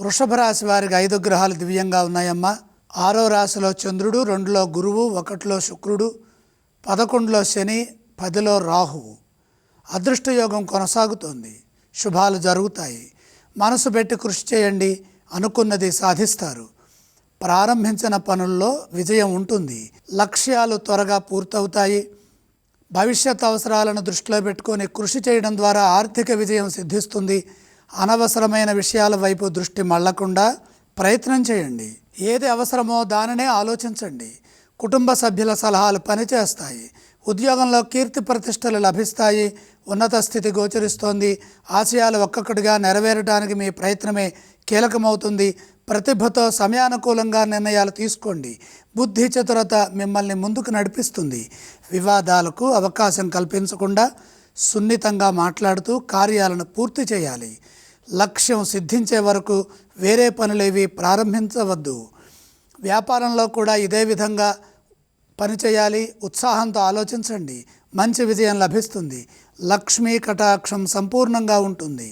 వృషభ రాశి వారికి ఐదు గ్రహాలు దివ్యంగా ఉన్నాయమ్మా. ఆరో రాశిలో చంద్రుడు రెండులో గురువు ఒకటిలో శుక్రుడు పదకొండులో శని పదిలో రాహువు అదృష్టయోగం కొనసాగుతోంది. శుభాలు జరుగుతాయి. మనసు పెట్టి కృషి చేయండి. అనుకున్నది సాధిస్తారు. ప్రారంభించిన పనుల్లో విజయం ఉంటుంది. లక్ష్యాలు త్వరగా పూర్తవుతాయి. భవిష్యత్ అవసరాలను దృష్టిలో పెట్టుకొని కృషి చేయడం ద్వారా ఆర్థిక విజయం సిద్ధిస్తుంది. అనవసరమైన విషయాల వైపు దృష్టి మళ్ళకుండా ప్రయత్నం చేయండి. ఏది అవసరమో దానినే ఆలోచించండి. కుటుంబ సభ్యుల సలహాలు పనిచేస్తాయి. ఉద్యోగంలో కీర్తి ప్రతిష్టలు లభిస్తాయి. ఉన్నత స్థితి గోచరిస్తోంది. ఆశయాలు ఒక్కొక్కటిగా నెరవేరడానికి మీ ప్రయత్నమే కీలకమవుతుంది. ప్రతిభతో సమయానుకూలంగా నిర్ణయాలు తీసుకోండి. బుద్ధి చతురత మిమ్మల్ని ముందుకు నడిపిస్తుంది. వివాదాలకు అవకాశం కల్పించకుండా సున్నితంగా మాట్లాడుతూ కార్యాలను పూర్తి చేయాలి. లక్ష్యం సిద్ధించే వరకు వేరే పనులేవి ప్రారంభించవద్దు. వ్యాపారంలో కూడా ఇదే విధంగా పనిచేయాలి. ఉత్సాహంతో ఆలోచించండి. మంచి విజయం లభిస్తుంది. లక్ష్మీ కటాక్షం సంపూర్ణంగా ఉంటుంది.